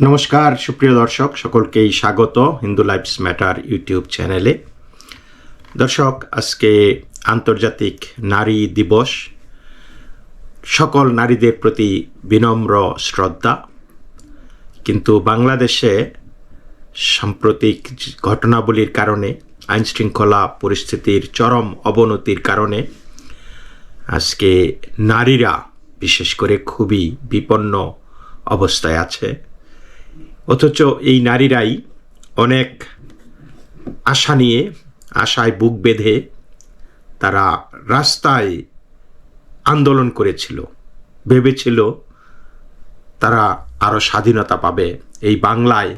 নমস্কার, সুপ্রিয় দর্শক, সকলকেই স্বাগত হিন্দু লাইফস ম্যাটার ইউটিউব চ্যানেলে। দর্শক, আজকে আন্তর্জাতিক নারী দিবস। সকল নারীদের প্রতি বিনম্র শ্রদ্ধা। কিন্তু বাংলাদেশে সাম্প্রতিক ঘটনাবলীর কারণে, আইনশৃঙ্খলা পরিস্থিতির চরম অবনতির কারণে, আজকে নারীরা বিশেষ করে খুবই বিপন্ন অবস্থায় আছে। অথচ এই নারীরাই অনেক আশা নিয়ে, আশায় বুক বেঁধে তারা রাস্তায় আন্দোলন করেছিল। ভেবেছিল তারা আরও স্বাধীনতা পাবে। এই বাংলায়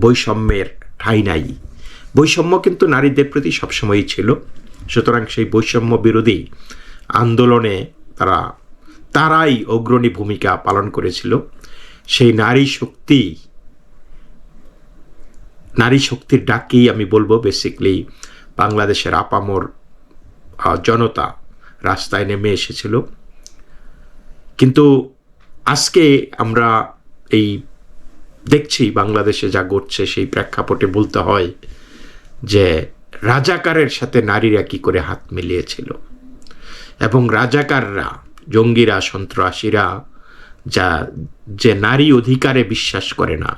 বৈষম্যের ঠাঁই নাই। বৈষম্য কিন্তু নারীদের প্রতি সবসময়ই ছিল। সুতরাং সেই বৈষম্য বিরোধী আন্দোলনে তারা, তারাই অগ্রণী ভূমিকা পালন করেছিল। সেই নারী শক্তি নারী শক্তির ডাকেই আমি বলব বেসিকলি বাংলাদেশের আপামর জনতা রাস্তায় নেমে এসেছিল। কিন্তু আজকে আমরা এই দেখছি বাংলাদেশে যা ঘটছে সেই প্রেক্ষাপটে বলতে হয় যে রাজাকারের সাথে নারীরা কি করে হাত মিলিয়েছিল। এবং রাজাকাররা, জঙ্গিরা, সন্ত্রাসীরা যা, যে নারী অধিকারে বিশ্বাস করে না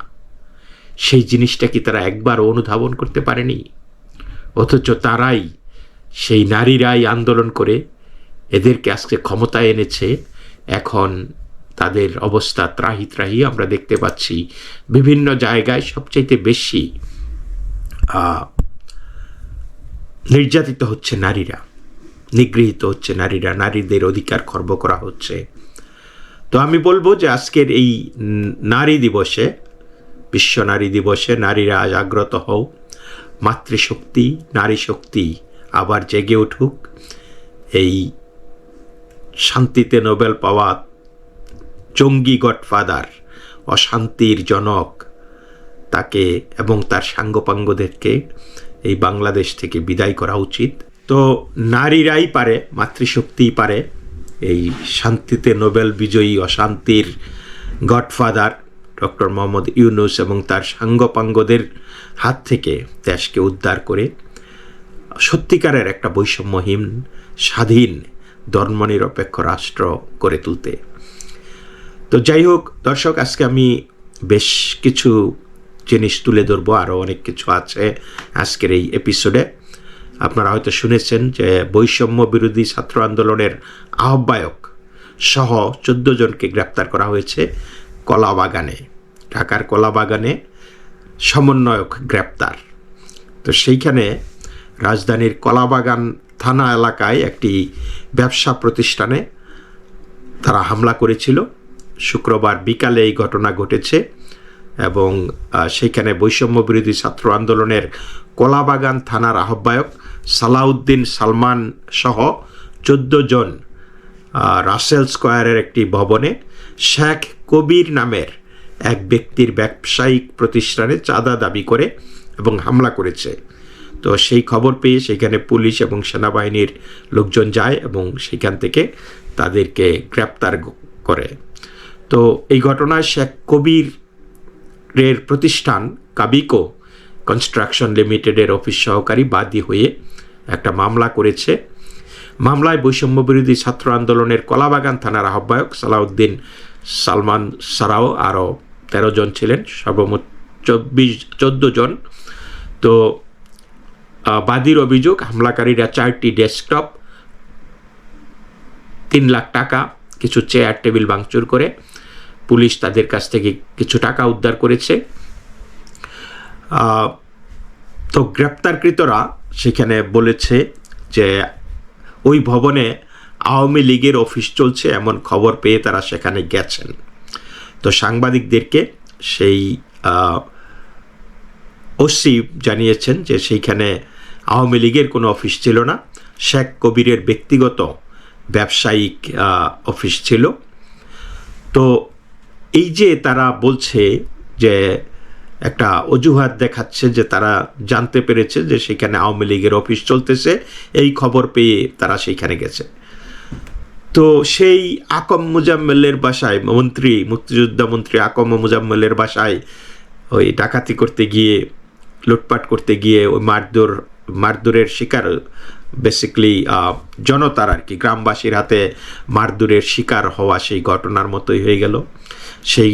সেই জিনিসটা কি তারা একবার অনুধাবন করতে পারেনি? অথচ তারাই, সেই নারীরাই আন্দোলন করে এদেরকে আজকে ক্ষমতায় এনেছে। এখন তাদের অবস্থা ত্রাহি ত্রাহি আমরা দেখতে পাচ্ছি। বিভিন্ন জায়গায় সবচাইতে বেশি নির্যাতিত হচ্ছে নারীরা, নিগৃহীত হচ্ছে নারীরা, নারীদের অধিকার খর্ব করা হচ্ছে। তো আমি বলব যে আজকের এই নারী দিবসে বিশ্ব নারী দিবসে নারীরা জাগ্রত হও। মাতৃশক্তি নারী শক্তি আবার জেগে উঠুক। এই শান্তিতে নোবেল পাওয়া জঙ্গি গডফাদার অশান্তির জনক তাকে এবং তার সাঙ্গপাঙ্গদেরকে এই বাংলাদেশ থেকে বিদায় করা উচিত। তো নারীরাই পারে, মাতৃশক্তিই পারে এই শান্তিতে নোবেল বিজয়ী, অশান্তির গডফাদার। ডক্টর মোহাম্মদ ইউনুস এবং তার সাঙ্গপাঙ্গদের হাত থেকে দেশকে উদ্ধার করে সত্যিকারের একটা বৈষম্যহীন, স্বাধীন, ধর্মনিরপেক্ষ রাষ্ট্র করে তুলতে। তো যাই হোক, দর্শক, আজকে আমি বেশ কিছু জিনিস তুলে ধরবো আরও অনেক কিছু আছে আজকের এই এপিসোডে আপনারা হয়তো শুনেছেন যে বৈষম্য বিরোধী ছাত্র আন্দোলনের আহ্বায়ক সহ চোদ্দ জনকে গ্রেপ্তার করা হয়েছে। কলাবাগানে, ঢাকার কলাবাগানে সমন্বয়ক গ্রেপ্তার। তো সেইখানে রাজধানীর কলাবাগান থানা এলাকায় একটি ব্যবসা প্রতিষ্ঠানে তারা হামলা করেছিল। শুক্রবার বিকালে এই ঘটনা ঘটেছে এবং সেইখানে বৈষম্য বিরোধী ছাত্র আন্দোলনের কলাবাগান থানার আহ্বায়ক সালাউদ্দিন সালমান সহ চোদ্দ জন রাসেল স্কোয়ারের একটি ভবনে শেখ কবির নামের এক ব্যক্তির ব্যবসায়িক প্রতিষ্ঠানে চাঁদা দাবি করে এবং হামলা করেছে। তো সেই খবর পেয়ে সেখানে পুলিশ এবং সেনাবাহিনীর লোকজন যায় এবং সেখান থেকে তাদেরকে গ্রেপ্তার করে। তো এই ঘটনায় শেখ কবির এর প্রতিষ্ঠান কাবিকো কনস্ট্রাকশন লিমিটেডের অফিস সহকারী বাদী হয়ে একটা মামলা করেছে। মামলায় বৈষম্য বিরোধী ছাত্র আন্দোলনের কলাবাগান থানার আহ্বায়ক সালাউদ্দিন সালমান সারাও আরও তেরো জন ছিলেন, সর্বমোট চব্বিশ, চোদ্দ জন। তো বাদীর অভিযোগ, হামলাকারীরা চারটি ডেস্কটপ, তিন লাখ টাকা, কিছু চেয়ার, টেবিল ভাঙচুর করে। পুলিশ তাদের কাছ থেকে কিছু টাকা উদ্ধার করেছে। তো গ্রেপ্তারকৃতরা সেখানে বলেছে যে, ওই ভবনে আওয়ামী লীগের অফিস চলছে, এমন খবর পেয়ে তারা সেখানে গেছেন। তো সাংবাদিকদেরকে সেই ওসি জানিয়েছেন যে সেইখানে আওয়ামী লীগের কোনো অফিস ছিল না। শেখ কবিরের ব্যক্তিগত ব্যবসায়িক অফিস ছিল। তো এই যে তারা বলছে যে একটা অজুহাত দেখাচ্ছে যে তারা জানতে পেরেছে যে সেখানে আওয়ামী লীগের অফিস চলতেছে, এই খবর পেয়ে তারা সেইখানে গেছে। তো সেই আকম মুজাম্মেলের বাসায় মন্ত্রী, মুক্তিযোদ্ধা মন্ত্রী আকম মুজাম্মেলের বাসায় ওই ডাকাতি করতে গিয়ে, লুটপাট করতে গিয়ে ওই মারধর, মারধরের শিকার বেসিকলি জনতার আর কি, গ্রামবাসীর হাতে মারধরের শিকার হওয়া সেই ঘটনার মতোই হয়ে গেল। সেই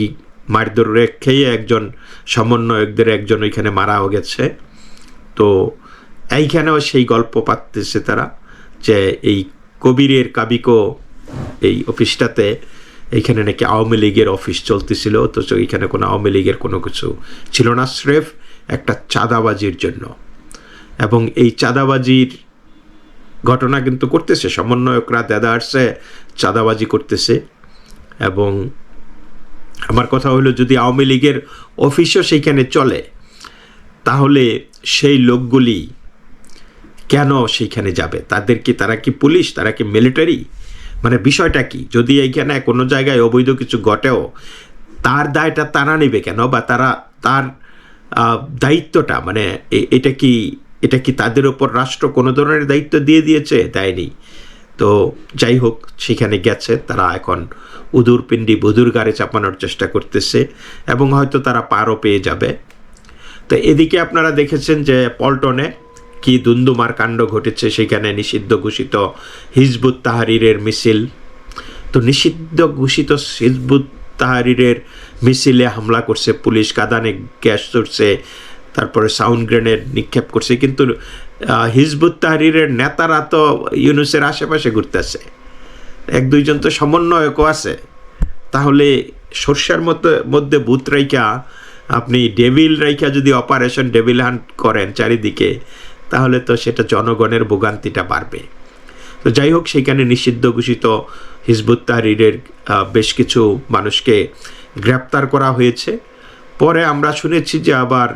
মারধরে খেয়ে একজন সমন্বয়কদের একজন ওইখানে মারাও গেছে। তো এইখানেও সেই গল্প পাচ্ছে তারা যে এই কবিরের কাবিকো এই অফিসটাতে এইখানে নাকি আওয়ামী লীগের অফিস চলতেছিল, অথচ এইখানে কোনো আওয়ামী লীগের কোনো কিছু ছিল না, স্রেফ একটা চাঁদাবাজির জন্য। এবং এই চাঁদাবাজির ঘটনা কিন্তু করতেছে, সমন্বয়করা দাদা আসছে চাঁদাবাজি করতেছে। এবং আমার কথা হলো, যদি আওয়ামী লীগের অফিসও সেইখানে চলে, তাহলে সেই লোকগুলি কেন সেইখানে যাবে? তাদের কি, তারা কি পুলিশ? তারা কি মিলিটারি? মানে বিষয়টা কি? যদি এইখানে কোনো জায়গায় অবৈধ কিছু ঘটেও, তার দায়টা তারা নেবে কেন? বা তারা, তার দায়িত্বটা মানে এটা কি এটা কি তাদের ওপর রাষ্ট্র কোনো ধরনের দায়িত্ব দিয়ে দিয়েছে? দেয়নি। তো যাই হোক, সেখানে গেছে, তারা এখন উদুর পিণ্ডি গাড়ি চাপানোর চেষ্টা করতেছে, এবং হয়তো তারা পারও পেয়ে যাবে। তো এদিকে আপনারা দেখেছেন যে পল্টনে কি দুন্দুমার কাণ্ড ঘটেছে সেখানে নিষিদ্ধ ঘোষিত হিজবুত তাহারিরের মিছিল। তো নিষিদ্ধ ঘোষিত হিজবুত তাহারিরের মিছিলে হামলা করছে পুলিশ, কাদানে গ্যাস চড়ছে তারপরে সাউন্ড গ্রেনেড নিক্ষেপ করছে। কিন্তু হিজবুত তাহারিরের নেতারা তো ইউনুসের আশেপাশে ঘুরতেছে। এক দুইজন তো সমন্বয়কও আছে। তাহলে সর্ষার মতো, মধ্যে ভূত রাইখা, আপনি ডেভিল রাইখা যদি অপারেশন ডেভিল হান্ট করেন চারিদিকে তাহলে তো সেটা জনগণের ভোগান্তিটা বাড়বে। তো যাই হোক, সেখানে নিষিদ্ধ ঘোষিত হিজবুত তাহরিরের বেশ কিছু মানুষকে গ্রেপ্তার করা হয়েছে। পরে আমরা শুনেছি যে আবার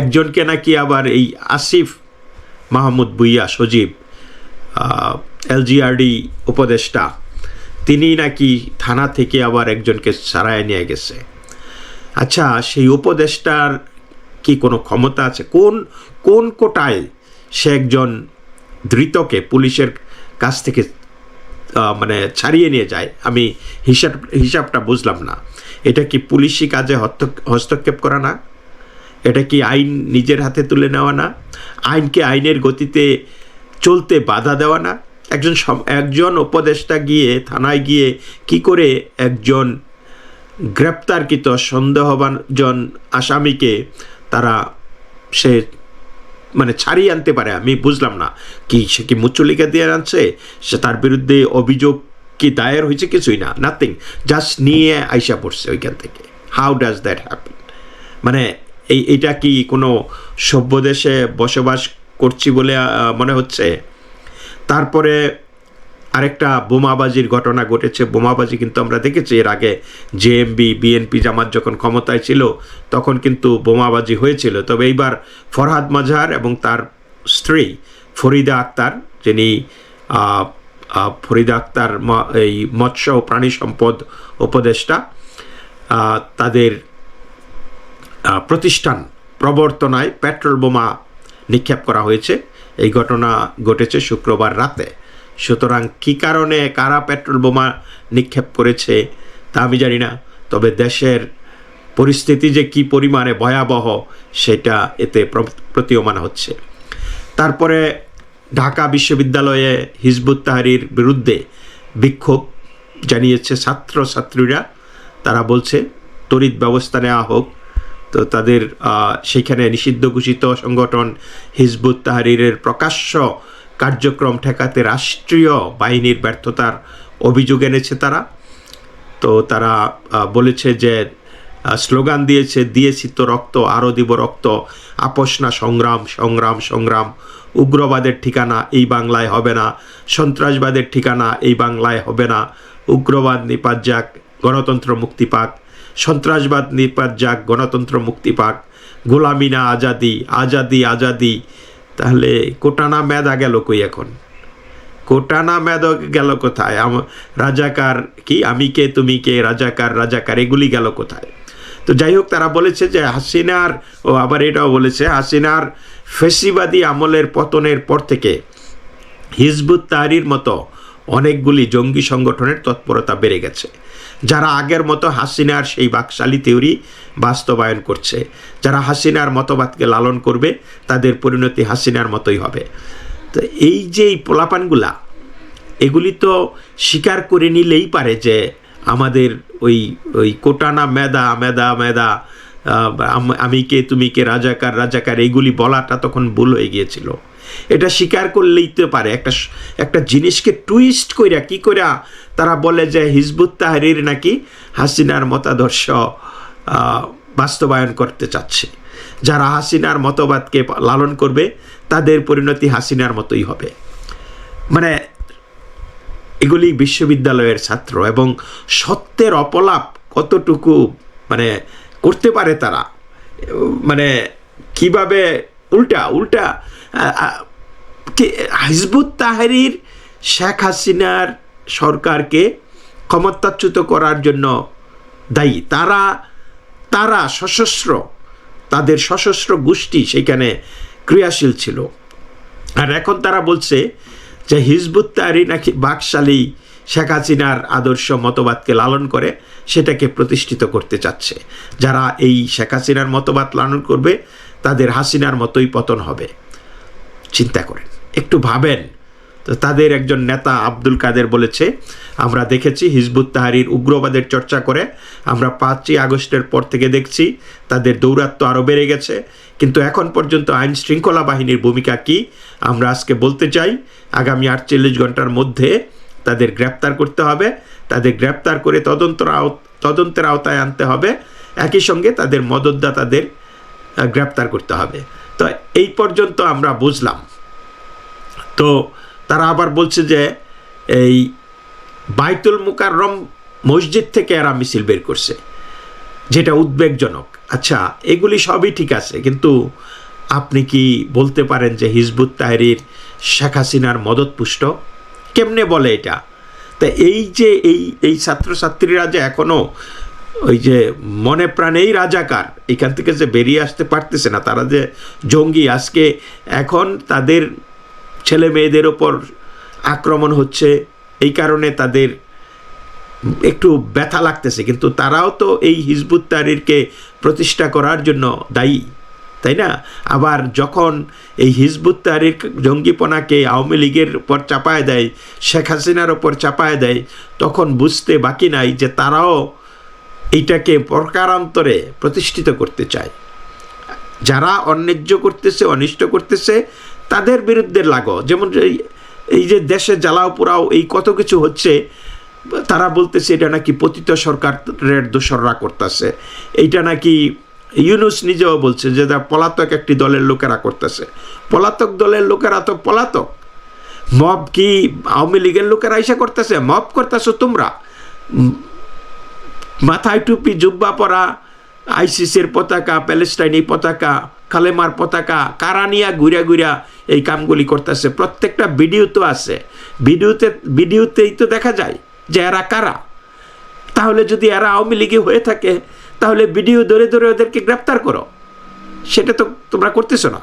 একজনকে নাকি আবার এই আসিফ মাহমুদ বুইয়া সজীব এলজিআরডি উপদেষ্টা, তিনি নাকি থানা থেকে আবার একজনকে সারায় নিয়ে গেছে। আচ্ছা সেই উপদেষ্টার কি কোনো ক্ষমতা আছে? কোন কোন কোটায় সে একজন ধৃতকে পুলিশের কাছ থেকে মানে ছাড়িয়ে নিয়ে যায়? আমি হিসাব, হিসাবটা বুঝলাম না। এটা কি পুলিশি কাজে হস্ত- হস্তক্ষেপ করা না? এটা কি আইন নিজের হাতে তুলে নেওয়া না? আইনকে আইনের গতিতে চলতে বাধা দেওয়া না? একজন একজন উপদেষ্টা গিয়ে থানায় গিয়ে কি করে একজন গ্রেপ্তারকৃত সন্দেহভাজন আসামিকে তারা সে মানে ছাড়িয়ে আনতে পারে, আমি বুঝলাম না। কি সে কি মুচ্চলিকা দিয়ে আনছে? সে তার বিরুদ্ধে অভিযোগ কি দায়ের হয়েছে? কিছুই না নাথিং জাস্ট নিয়ে আইসা পড়ছে ওইখান থেকে। হাউ ডাজ দ্যাট হ্যাপেন মানে এই এটা কি কোনো সভ্য দেশে বসবাস করছি বলে মনে হচ্ছে? তারপরে আরেকটা বোমাবাজির ঘটনা ঘটেছে। বোমাবাজি কিন্তু আমরা দেখেছি এর আগে জেএমবি বিএনপি জামাত যখন ক্ষমতায় ছিল, তখন কিন্তু বোমাবাজি হয়েছিল। তবে এইবার ফরহাদ মাঝার এবং তার স্ত্রী ফরিদা আক্তার, যিনি ফরিদা আক্তার এই মৎস্য ও প্রাণী সম্পদ উপদেষ্টা তাদের প্রতিষ্ঠান প্রবর্তনায় পেট্রোল বোমা নিক্ষেপ করা হয়েছে। এই ঘটনা ঘটেছে শুক্রবার রাতে। সুতরাং কী কারণে, কারা পেট্রোল বোমা নিক্ষেপ করেছে, তা আমি জানি না। তবে দেশের পরিস্থিতি যে কি পরিমাণে ভয়াবহ, সেটা এতে প্র- প্রতীয়মান হচ্ছে। তারপরে ঢাকা বিশ্ববিদ্যালয়ে হিজবুত তাহারির বিরুদ্ধে বিক্ষোভ জানিয়েছে ছাত্রছাত্রীরা। তারা বলছে, তড়িৎ ব্যবস্থা নেওয়া হোক। তো তাদের সেখানে নিষিদ্ধ ঘোষিত সংগঠন হিজবুত তাহারিরের প্রকাশ্য কার্যক্রম ঠেকাতে রাষ্ট্রীয় বাহিনীর ব্যর্থতার অভিযোগ এনেছে তারা। তো তারা বলেছে যে স্লোগান দিয়েছে, দিয়েছি তো রক্ত আরও দিব রক্ত, আপোষ না সংগ্রাম সংগ্রাম সংগ্রাম, উগ্রবাদের ঠিকানা এই বাংলায় হবে না, সন্ত্রাসবাদের ঠিকানা এই বাংলায় হবে না, উগ্রবাদ নিপাত যাক, গণতন্ত্র মুক্তি পাক, সন্ত্রাসবাদ নিপাত যাক, গণতন্ত্র মুক্তি পাক, গোলামি না আজাদি আজাদি আজাদি তাহলে কোটানা মেদা গেল কই এখন? কোটানা মেদ গেল কোথায়? রাজাকার কি? আমি কে, তুমি কে? রাজাকার রাজাকার, এগুলি গেল কোথায়? তো যাই হোক, তারা বলেছে যে হাসিনার, ও আবার এটাও বলেছে, হাসিনার ফেসিবাদী আমলের পতনের পর থেকে হিজবুত তাহরির মতো অনেকগুলি জঙ্গি সংগঠনের তৎপরতা বেড়ে গেছে। যারা আগের মতো হাসিনার সেই বাকশালী থিওরি বাস্তবায়ন করছে, যারা হাসিনার মতবাদকে লালন করবে, তাদের পরিণতি হাসিনার মতোই হবে। তো এই যে এই পোলাপানগুলা, এগুলি তো স্বীকার করে নিলেই পারে যে আমাদের ওই ওই কোটানা মেদা মেদা মেদা আমি কে, তুমি কে, রাজাকার রাজাকার, এইগুলি বলাটা তখন ভুল হয়ে গিয়েছিল। এটা স্বীকার করলেই তো পারে। একটা একটা জিনিসকে টুইস্ট কইরা কি কইরা তারা বলে যে হিজবুত তাহরির নাকি হাসিনার মতাদর্শ বাস্তবায়ন করতে চাচ্ছে। যারা হাসিনার মতবাদকে লালন করবে, তাদের পরিণতি হাসিনার মতোই হবে। মানে এগুলি বিশ্ববিদ্যালয়ের ছাত্র এবং সত্যের অপলাপ কতটুকু মানে করতে পারে তারা? মানে কীভাবে উল্টা উল্টা হিজবুত তাহারির শেখ হাসিনার সরকারকে ক্ষমতাচ্যুত করার জন্য দায়ী। তারা তারা সশস্ত্র, তাদের সশস্ত্র গোষ্ঠী সেখানে ক্রিয়াশীল ছিল। আর এখন তারা বলছে যে হিজবুত তাহারি নাকি বাকশালী শেখ হাসিনার আদর্শ মতবাদকে লালন করে, সেটাকে প্রতিষ্ঠিত করতে চাচ্ছে। যারা এই শেখ হাসিনার মতবাদ লালন করবে তাদের হাসিনার মতোই পতন হবে। চিন্তা করেন। একটু ভাবেন। তো তাদের একজন নেতা আব্দুল কাদের বলেছে, আমরা দেখেছি হিজবুত তাহারির উগ্রবাদের চর্চা করে, আমরা পাঁচই আগস্টের পর থেকে দেখছি তাদের দৌরাত্ম্য আরও বেড়ে গেছে। কিন্তু এখন পর্যন্ত আইন শৃঙ্খলা বাহিনীর ভূমিকা কি, আমরা আজকে বলতে চাই, আগামী আটচল্লিশ ঘণ্টার মধ্যে তাদের গ্রেপ্তার করতে হবে। তাদের গ্রেপ্তার করে তদন্ত তদন্তের আওতায় আনতে হবে। একই সঙ্গে তাদের মদতদাতাদের গ্রেপ্তার করতে হবে। তো এই পর্যন্ত আমরা বুঝলাম। তো তারা আবার বলছে যে এই বাইতুল মুকাররম মসজিদ থেকে এরা মিছিল বের করছে, যেটা উদ্বেগজনক। আচ্ছা এগুলি সবই ঠিক আছে, কিন্তু আপনি কি বলতে পারেন যে হিজবুত তাহরির শেখ হাসিনার মদতপুষ্ট? কেমনে বলে এটা? তা এই যে এই এই ছাত্রছাত্রীরা যে এখনও ওই যে মনে প্রাণেই রাজাকার, এখান থেকে যে বেরিয়ে আসতে পারতেছে না, তারা যে জঙ্গি, আজকে এখন তাদের ছেলে মেয়েদের ওপর আক্রমণ হচ্ছে, এই কারণে তাদের একটু ব্যথা লাগতেছে, কিন্তু তারাও তো এই হিজবুত তাহরিরকে প্রতিষ্ঠা করার জন্য দায়ী, তাই না? আবার যখন এই হিজবুত তাহরির জঙ্গিপনাকে আওয়ামী লীগের উপর চাপায় দেয়, শেখ হাসিনার ওপর চাপায় দেয়, তখন বুঝতে বাকি নাই যে তারাও এইটাকে প্রকারান্তরে প্রতিষ্ঠিত করতে চায়। যারা অন্যায্য করতেছে, অনিষ্ট করতেছে, তাদের বিরুদ্ধে লাগো। যেমন এই যে দেশে জ্বালাও পোড়াও, এই কত কিছু হচ্ছে, তারা বলতেছে এটা নাকি পতিত সরকারের দোসররা করতেছে। এইটা নাকি ইউনুস নিজেও বলছে যে তা পলাতক একটি দলের লোকেরা করতেছে। পলাতক দলের লোকেরা তো পলাতক। মব কি আওয়ামী লীগের লোকেরা এসে করতেছে? মব করতেছো তোমরা। মাথায় টুপি, জুব্বা পরা আইসিসির পতাকা প্যালেস্টাইনি পতাকা কালেমার পতাকা, কারা নিয়া ঘুরা ঘুরা এই কামগুলি করতেছে? প্রত্যেকটা ভিডিও তো আছে। ভিডিওতে ভিডিওতেই তো দেখা যায় যে এরা কারা। তাহলে যদি এরা আওয়ামী লীগে হয়ে থাকে, তাহলে ভিডিও ধরে ধরে ওদেরকে গ্রেপ্তার করো। সেটা তো তোমরা করতেছো না।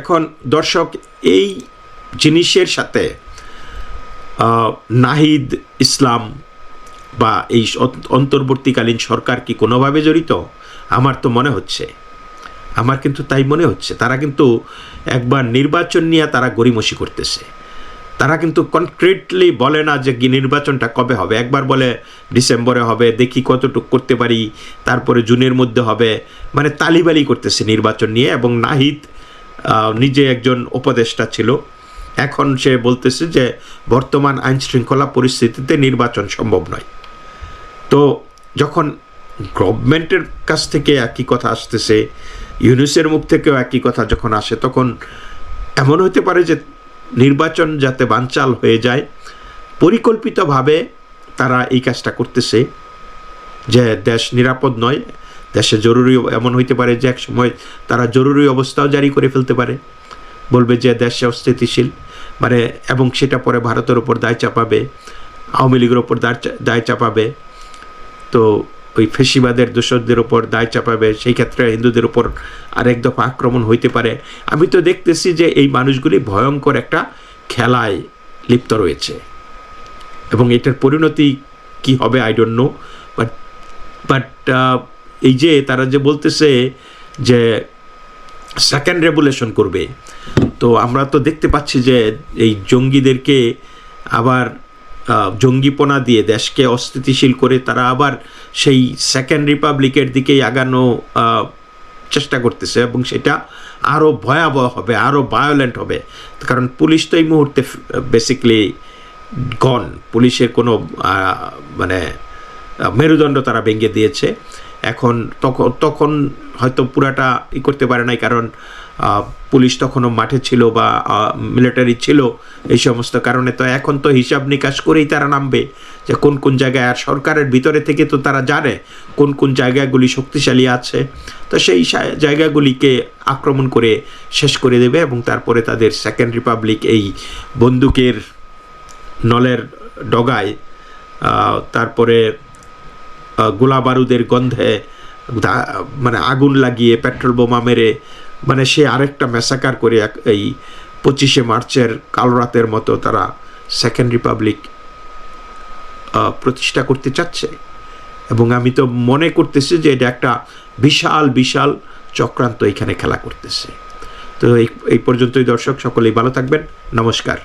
এখন দর্শক, এই জিনিসের সাথে নাহিদ ইসলাম বা এই অন্তর্বর্তীকালীন সরকার কি কোনোভাবে জড়িত? আমার তো মনে হচ্ছে। আমার কিন্তু তাই মনে হচ্ছে। তারা কিন্তু একবার নির্বাচন নিয়ে তারা গড়িমসি করতেছে। তারা কিন্তু কনক্রিটলি বলে না যে নির্বাচনটা কবে হবে। একবার বলে ডিসেম্বরে হবে, দেখি কতটুকু করতে পারি, তারপরে জুনের মধ্যে হবে। মানে তালিবালি করতেছে নির্বাচন নিয়ে এবং নাহিদ নিজে একজন উপদেষ্টা ছিল। এখন সে বলতেছে যে বর্তমান আইন শৃঙ্খলা পরিস্থিতিতে নির্বাচন সম্ভব নয়। তো যখন গভর্নমেন্টের কাছ থেকে একই কথা আসতেছে, ইউনুসের মুখ থেকেও একই কথা যখন আসে, তখন এমন হতে পারে যে নির্বাচন যাতে বানচাল হয়ে যায়, পরিকল্পিতভাবে তারা এই কাজটা করতেছে যে দেশ নিরাপদ নয়, দেশে জরুরি এমন হইতে পারে যে এক সময় তারা জরুরি অবস্থাও জারি করে ফেলতে পারে। বলবে যে দেশে অস্থিতিশীল মানে এবং সেটা পরে ভারতের ওপর দায় চাপাবে, আওয়ামী লীগের ওপর দায় চাপাবে। তো ওই ফেসিবাদের দোষরদের ওপর দায় চাপাবে, সেই ক্ষেত্রে হিন্দুদের ওপর আরেক দফা আক্রমণ হইতে পারে। আমি তো দেখতেছি যে এই মানুষগুলি ভয়ঙ্কর একটা খেলায় লিপ্ত রয়েছে। এবং এটার পরিণতি কি হবে I don't know but but এই যে তারা যে বলতেছে যে সেকেন্ড রেভুলেশন করবে, তো আমরা তো দেখতে পাচ্ছি যে এই জঙ্গিদেরকে আবার জঙ্গিপনা দিয়ে দেশকে অস্থিতিশীল করে তারা আবার সেই সেকেন্ড রিপাবলিকের দিকেই আগানো চেষ্টা করতেছে এবং সেটা আরও ভয়াবহ হবে আরও ভায়োলেন্ট হবে। কারণ পুলিশ তো এই মুহূর্তে বেসিকলি গন পুলিশের কোনো মানে মেরুদণ্ড তারা ভেঙে দিয়েছে। এখন তখন তখন হয়তো পুরাটা ই করতে পারে নাই, কারণ পুলিশ তখনও মাঠে ছিল বা মিলিটারি ছিল, এই সমস্ত কারণে তো এখন তো হিসাব নিকাশ করেই তারা নামবে যে কোন কোন জায়গায় আর সরকারের ভিতরে থেকে তো তারা জানে কোন কোন জায়গাগুলি শক্তিশালী আছে। তো সেই জায়গাগুলিকে আক্রমণ করে শেষ করে দেবে এবং তারপরে তাদের সেকেন্ড রিপাবলিক এই বন্দুকের নলের ডগায় তারপরে গোলা বারুদের গন্ধে মানে আগুন লাগিয়ে পেট্রোল বোমা মেরে মানে সে আরেকটা মেসাকার করে এক- এই পঁচিশে মার্চের কাল রাতের মতো তারা সেকেন্ড রিপাবলিক প্রতিষ্ঠা করতে চাচ্ছে। এবং আমি তো মনে করতেছি যে এটা একটা বিশাল বিশাল চক্রান্ত এখানে খেলা করতেছে। তো এই পর্যন্তই দর্শক, সকলেই ভালো থাকবেন। নমস্কার।